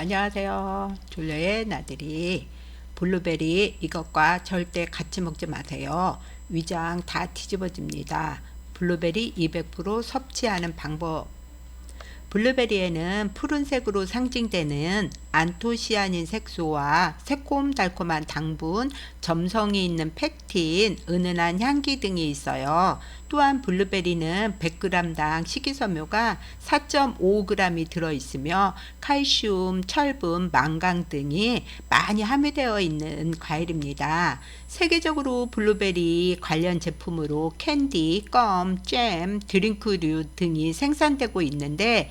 안녕하세요. 졸려의 나들이 블루베리 이것과 절대 같이 먹지 마세요. 위장 다 뒤집어집니다. 블루베리 200% 섭취하는 방법 블루베리에는 푸른색으로 상징되는 안토시아닌 색소와 새콤달콤한 당분, 점성이 있는 팩틴, 은은한 향기 등이 있어요. 또한 블루베리는 100g당 식이섬유가 4.5g이 들어있으며 칼슘, 철분, 망강 등이 많이 함유되어 있는 과일입니다. 세계적으로 블루베리 관련 제품으로 캔디, 껌, 잼, 드링크류 등이 생산되고 있는데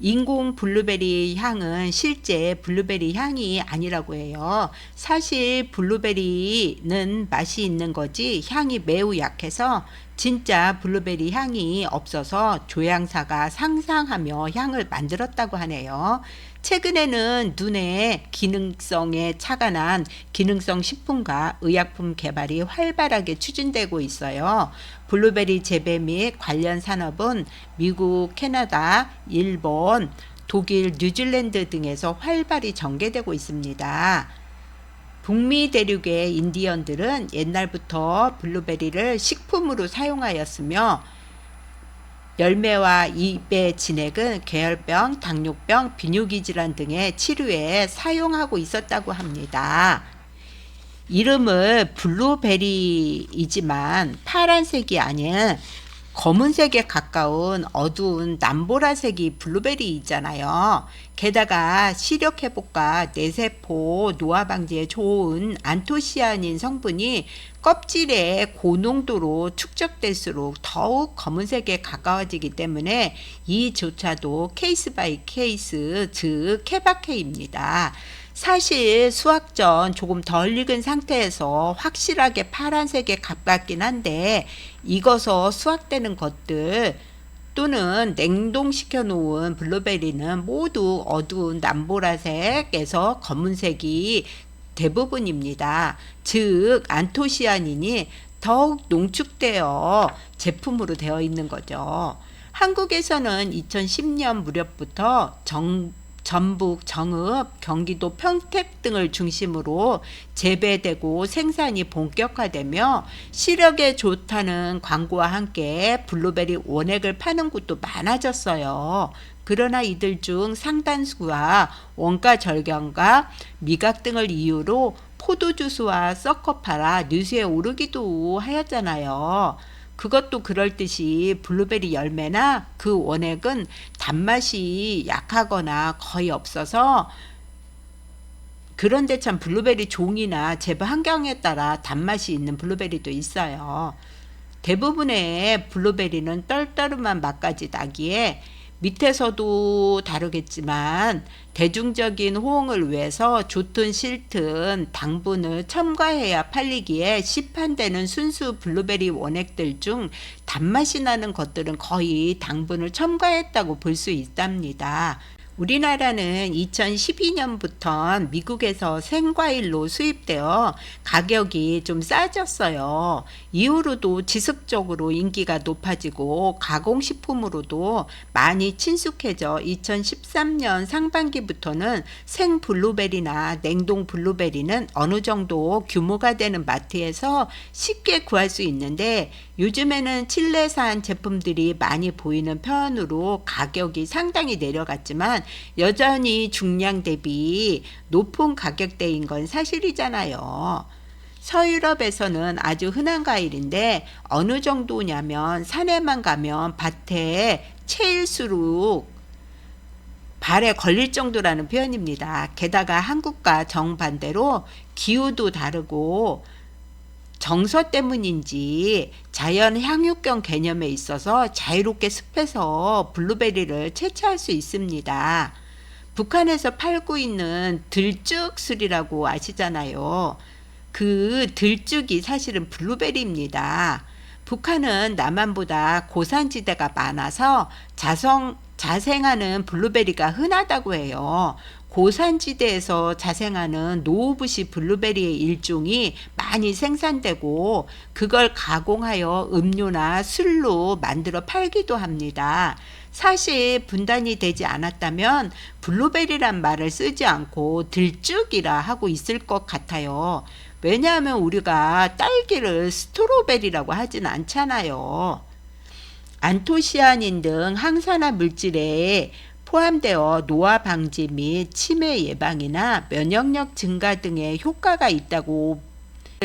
인공 블루베리 향은 실제 블루베리 향이 아니라고 해요. 사실 블루베리는 맛이 있는 거지 향이 매우 약해서 진짜 블루베리 향이 없어서 조향사가 상상하며 향을 만들었다고 하네요. 최근에는 눈의 기능성에 난 기능성 식품과 의약품 개발이 활발하게 추진되고 있어요. 블루베리 재배 및 관련 산업은 미국, 캐나다, 일본, 독일, 뉴질랜드 등에서 활발히 전개되고 있습니다. 북미 대륙의 인디언들은 옛날부터 블루베리를 식품으로 사용하였으며 열매와 잎의 진액은 계열병, 당뇨병, 비뇨기 질환 등의 치료에 사용하고 있었다고 합니다. 이름을 블루베리이지만 파란색이 아닌 검은색에 가까운 어두운 남보라색이 블루베리 있잖아요. 게다가 시력 회복과 뇌세포 노화 방지에 좋은 안토시아닌 성분이 껍질에 고농도로 축적될수록 더욱 검은색에 가까워지기 때문에 이조차도 케이스 바이 케이스 즉 케바케입니다. 사실 수확전 조금 덜 익은 상태에서 확실하게 파란색에 가깝긴 한데 익어서 수확되는 것들 또는 냉동시켜 놓은 블루베리는 모두 어두운 남보라색에서 검은색이 대부분입니다. 즉 안토시아닌이 더욱 농축되어 제품으로 되어 있는 거죠. 한국에서는 2010년 무렵부터 정 전북, 정읍, 경기도 평택 등을 중심으로 재배되고 생산이 본격화되며 시력에 좋다는 광고와 함께 블루베리 원액을 파는 곳도 많아졌어요. 그러나 이들 중 상단수가 원가 절감과 미각 등을 이유로 포도주스와 섞어 팔아 뉴스에 오르기도 하였잖아요. 그것도 그럴 듯이 블루베리 열매나 그 원액은 단맛이 약하거나 거의 없어서 그런데 참 블루베리 종이나 재배 환경에 따라 단맛이 있는 블루베리도 있어요. 대부분의 블루베리는 떨떠름한 맛까지 나기에 밑에서도 다루겠지만 대중적인 호응을 위해서 좋든 싫든 당분을 첨가해야 팔리기에 시판되는 순수 블루베리 원액들 중 단맛이 나는 것들은 거의 당분을 첨가했다고 볼 수 있답니다. 우리나라는 2012년부터 미국에서 생과일로 수입되어 가격이 좀 싸졌어요. 이후로도 지속적으로 인기가 높아지고 가공식품으로도 많이 친숙해져 2013년 상반기부터는 생 블루베리나 냉동 블루베리는 어느 정도 규모가 되는 마트에서 쉽게 구할 수 있는데 요즘에는 칠레산 제품들이 많이 보이는 편으로 가격이 상당히 내려갔지만 여전히 중량 대비 높은 가격대인 건 사실이잖아요. 서유럽에서는 아주 흔한 과일인데 어느 정도냐면 산에만 가면 밭에 채일수록 발에 걸릴 정도라는 표현입니다. 게다가 한국과 정반대로 기후도 다르고 정서 때문인지 자연 향유병 개념에 있어서 자유롭게 습해서 블루베리를 채취할 수 있습니다. 북한에서 팔고 있는 들쭉술이라고 아시잖아요. 그 들쭉이 사실은 블루베리입니다. 북한은 남한보다 고산지대가 많아서 자성, 자생하는 블루베리가 흔하다고 해요. 고산지대에서 자생하는 노우부시 블루베리의 일종이 많이 생산되고 그걸 가공하여 음료나 술로 만들어 팔기도 합니다. 사실 분단이 되지 않았다면 블루베리란 말을 쓰지 않고 들쭉이라 하고 있을 것 같아요. 왜냐하면 우리가 딸기를 스트로베리라고 하진 않잖아요. 안토시아닌 등 항산화 물질에 포함되어 노화 방지 및 치매 예방이나 면역력 증가 등의 효과가 있다고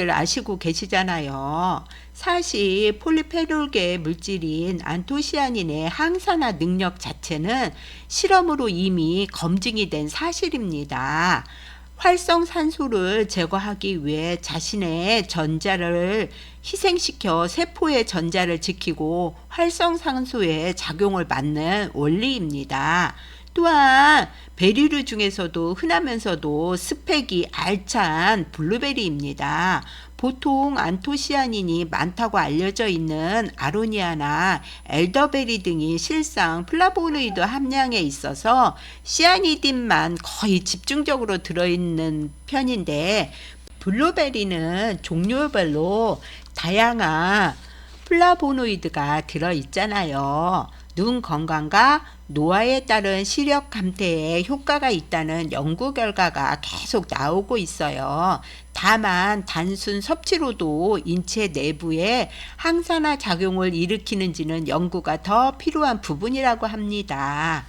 아시고 계시잖아요. 사실 폴리페놀계 물질인 안토시아닌의 항산화 능력 자체는 실험으로 이미 검증이 된 사실입니다. 활성산소를 제거하기 위해 자신의 전자를 희생시켜 세포의 전자를 지키고 활성산소의 작용을 받는 원리입니다. 또한 베리류 중에서도 흔하면서도 스펙이 알찬 블루베리입니다. 보통 안토시아닌이 많다고 알려져 있는 아로니아나 엘더베리 등이 실상 플라보노이드 함량에 있어서 시아니딘만 거의 집중적으로 들어있는 편인데 블루베리는 종류별로 다양한 플라보노이드가 들어있잖아요. 눈 건강과 노화에 따른 시력 감퇴에 효과가 있다는 연구 결과가 계속 나오고 있어요. 다만 단순 섭취로도 인체 내부에 항산화 작용을 일으키는지는 연구가 더 필요한 부분이라고 합니다.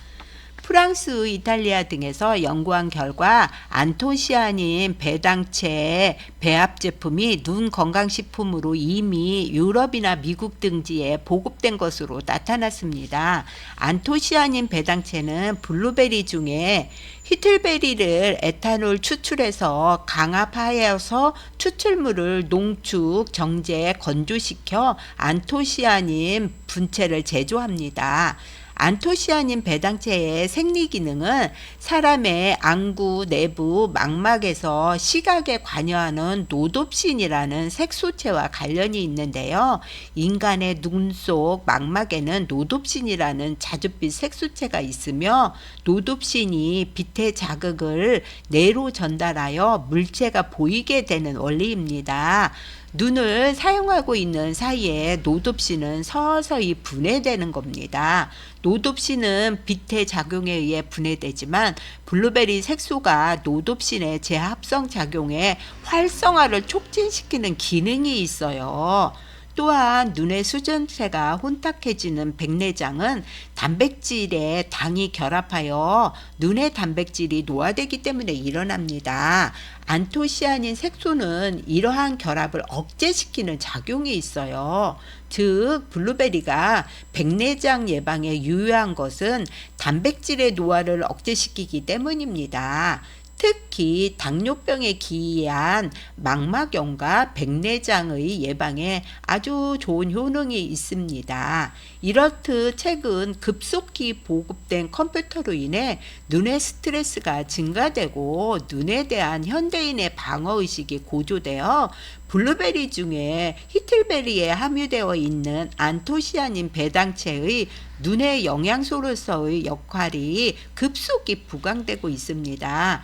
프랑스, 이탈리아 등에서 연구한 결과 안토시아닌 배당체 배합 제품이 눈 건강식품으로 이미 유럽이나 미국 등지에 보급된 것으로 나타났습니다. 안토시아닌 배당체는 블루베리 중에 히틀베리를 에탄올 추출해서 강압하여서 추출물을 농축, 정제, 건조시켜 안토시아닌 분체를 제조합니다. 안토시아닌 배당체의 생리 기능은 사람의 안구 내부 망막에서 시각에 관여하는 노돛신이라는 색소체와 관련이 있는데요. 인간의 눈 속 망막에는 노돛신이라는 자줏빛 색소체가 있으며 노돛신이 빛의 자극을 뇌로 전달하여 물체가 보이게 되는 원리입니다. 눈을 사용하고 있는 사이에 노돛신은 서서히 분해되는 겁니다. 노돛신은 빛의 작용에 의해 분해되지만 블루베리 색소가 노돛신의 재합성 작용에 활성화를 촉진시키는 기능이 있어요. 또한 눈의 수전체가 혼탁해지는 백내장은 단백질에 당이 결합하여 눈의 단백질이 노화되기 때문에 일어납니다. 안토시아닌 색소는 이러한 결합을 억제시키는 작용이 있어요. 즉 블루베리가 백내장 예방에 유효한 것은 단백질의 노화를 억제시키기 때문입니다. 특히 당뇨병에 기이한 망막염과 백내장의 예방에 아주 좋은 효능이 있습니다. 이렇듯 최근 급속히 보급된 컴퓨터로 인해 눈의 스트레스가 증가되고 눈에 대한 현대인의 방어 의식이 고조되어 블루베리 중에 히틀베리에 함유되어 있는 안토시아닌 배당체의 눈의 영양소로서의 역할이 급속히 부강되고 있습니다.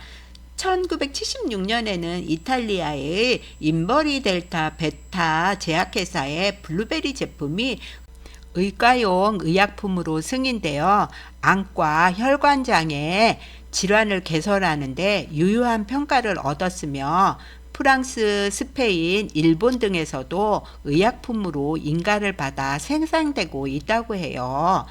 1976년에는 이탈리아의 인버리 델타 베타 제약회사의 블루베리 제품이 의과용 의약품으로 승인되어 안과 혈관장애 질환을 개설하는데 유효한 평가를 얻었으며 프랑스, 스페인, 일본 등에서도 의약품으로 인가를 받아 생산되고 있다고 해요.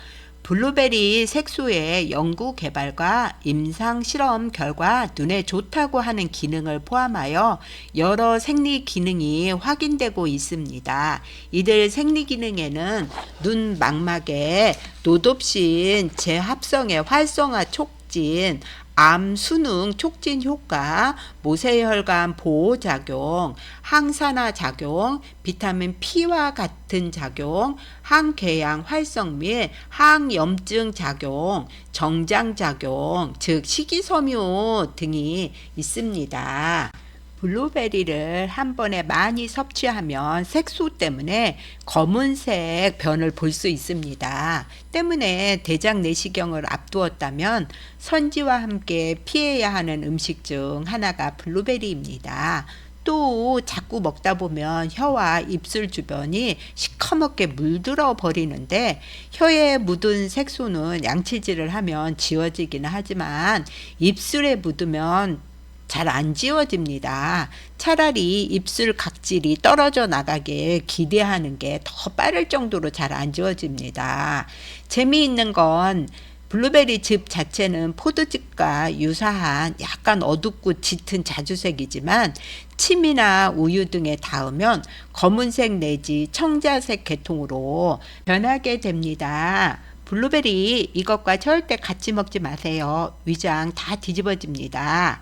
블루베리 색소의 연구 개발과 임상 실험 결과 눈에 좋다고 하는 기능을 포함하여 여러 생리 기능이 확인되고 있습니다. 이들 생리 기능에는 눈 망막의 노돛신 재합성의 활성화 촉진, 암 수능 촉진 효과, 모세혈관 보호 작용, 항산화 작용, 비타민 P와 같은 작용, 항궤양 활성 및 항염증 작용, 정장 작용, 즉 식이섬유 등이 있습니다. 블루베리를 한 번에 많이 섭취하면 색소 때문에 검은색 변을 볼 수 있습니다. 때문에 대장 내시경을 앞두었다면 선지와 함께 피해야 하는 음식 중 하나가 블루베리입니다. 또 자꾸 먹다 보면 혀와 입술 주변이 시커멓게 물들어 버리는데 혀에 묻은 색소는 양치질을 하면 지워지기는 하지만 입술에 묻으면 잘 안 지워집니다. 차라리 입술 각질이 떨어져 나가게 기대하는 게 더 빠를 정도로 잘 안 지워집니다. 재미있는 건 블루베리 즙 자체는 포도즙과 유사한 약간 어둡고 짙은 자주색이지만 침이나 우유 등에 닿으면 검은색 내지 청자색 계통으로 변하게 됩니다. 블루베리 이것과 절대 같이 먹지 마세요. 위장 다 뒤집어집니다.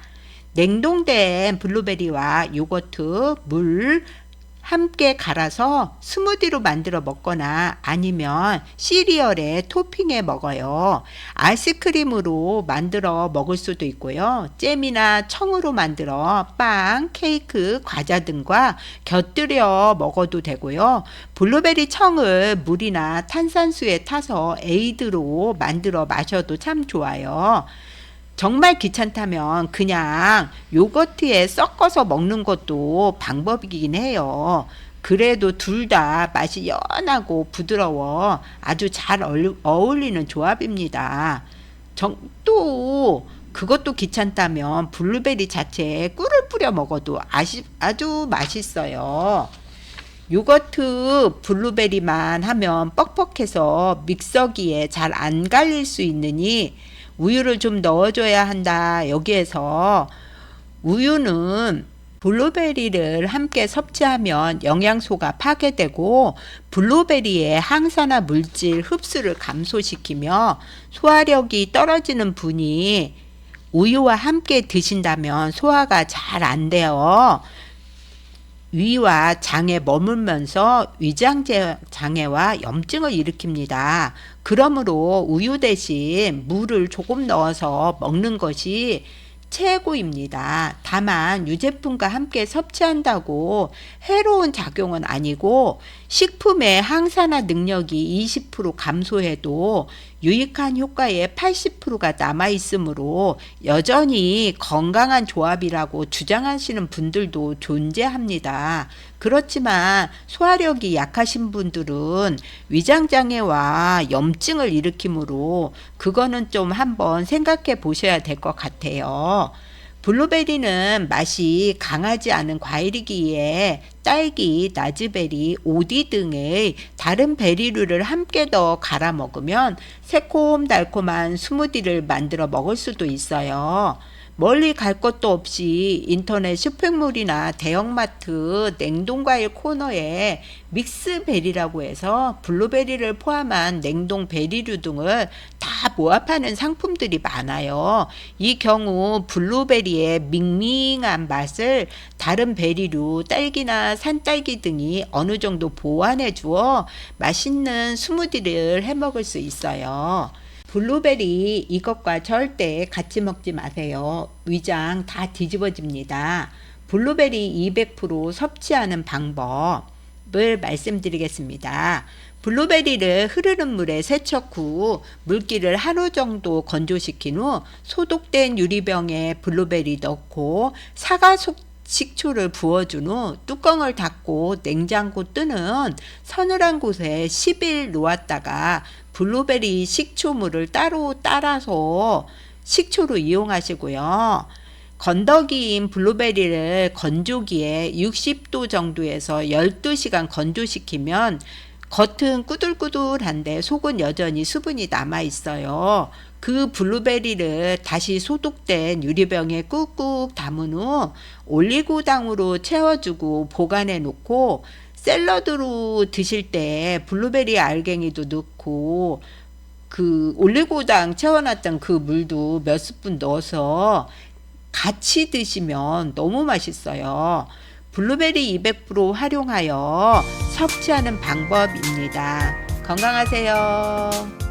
냉동된 블루베리와 요거트, 물 함께 갈아서 스무디로 만들어 먹거나 아니면 시리얼에 토핑해 먹어요. 아이스크림으로 만들어 먹을 수도 있고요. 잼이나 청으로 만들어 빵, 케이크, 과자 등과 곁들여 먹어도 되고요. 블루베리 청을 물이나 탄산수에 타서 에이드로 만들어 마셔도 참 좋아요. 정말 귀찮다면 그냥 요거트에 섞어서 먹는 것도 방법이긴 해요. 그래도 둘 다 맛이 연하고 부드러워 아주 잘 어울- 어울리는 조합입니다. 정, 또 그것도 귀찮다면 블루베리 자체에 꿀을 뿌려 먹어도 아시, 아주 맛있어요. 요거트 블루베리만 하면 뻑뻑해서 믹서기에 잘 안 갈릴 수 있느니 우유를 좀 넣어줘야 한다. 여기에서 우유는 블루베리를 함께 섭취하면 영양소가 파괴되고 블루베리의 항산화 물질 흡수를 감소시키며 소화력이 떨어지는 분이 우유와 함께 드신다면 소화가 잘 안 돼요. 위와 장에 머물면서 위장 장애와 염증을 일으킵니다. 그러므로 우유 대신 물을 조금 넣어서 먹는 것이 최고입니다. 다만 유제품과 함께 섭취한다고 해로운 작용은 아니고 식품의 항산화 능력이 20% 감소해도 유익한 효과의 80%가 남아 있으므로 여전히 건강한 조합이라고 주장하시는 분들도 존재합니다. 그렇지만 소화력이 약하신 분들은 위장장애와 염증을 일으키므로 그거는 좀 한번 생각해 보셔야 될 것 같아요. 블루베리는 맛이 강하지 않은 과일이기에 딸기, 나즈베리, 오디 등의 다른 베리류를 함께 넣어 갈아 먹으면 새콤달콤한 스무디를 만들어 먹을 수도 있어요. 멀리 갈 것도 없이 인터넷 쇼핑몰이나 대형마트 냉동과일 코너에 믹스베리라고 해서 블루베리를 포함한 냉동 베리류 등을 다 모합하는 상품들이 많아요. 이 경우 블루베리의 밍밍한 맛을 다른 베리류, 딸기나 산딸기 등이 어느 정도 보완해 주어 맛있는 스무디를 해 먹을 수 있어요. 블루베리 이것과 절대 같이 먹지 마세요. 위장 다 뒤집어집니다. 블루베리 200% 섭취하는 방법을 말씀드리겠습니다. 블루베리를 흐르는 물에 세척 후 물기를 하루 정도 건조시킨 후 소독된 유리병에 블루베리 넣고 사과 속 식초를 부어준 후 뚜껑을 닫고 냉장고 뜨는 서늘한 곳에 10일 놓았다가 블루베리 식초물을 따로 따라서 식초로 이용하시고요. 건더기인 블루베리를 건조기에 60도 정도에서 12시간 건조시키면 겉은 꾸들꾸들한데 속은 여전히 수분이 남아 있어요. 그 블루베리를 다시 소독된 유리병에 꾹꾹 담은 후 올리고당으로 채워주고 보관해 놓고 샐러드로 드실 때 블루베리 알갱이도 넣고 그 올리고당 채워놨던 그 물도 몇 스푼 넣어서 같이 드시면 너무 맛있어요. 블루베리 200% 활용하여 섭취하는 방법입니다. 건강하세요.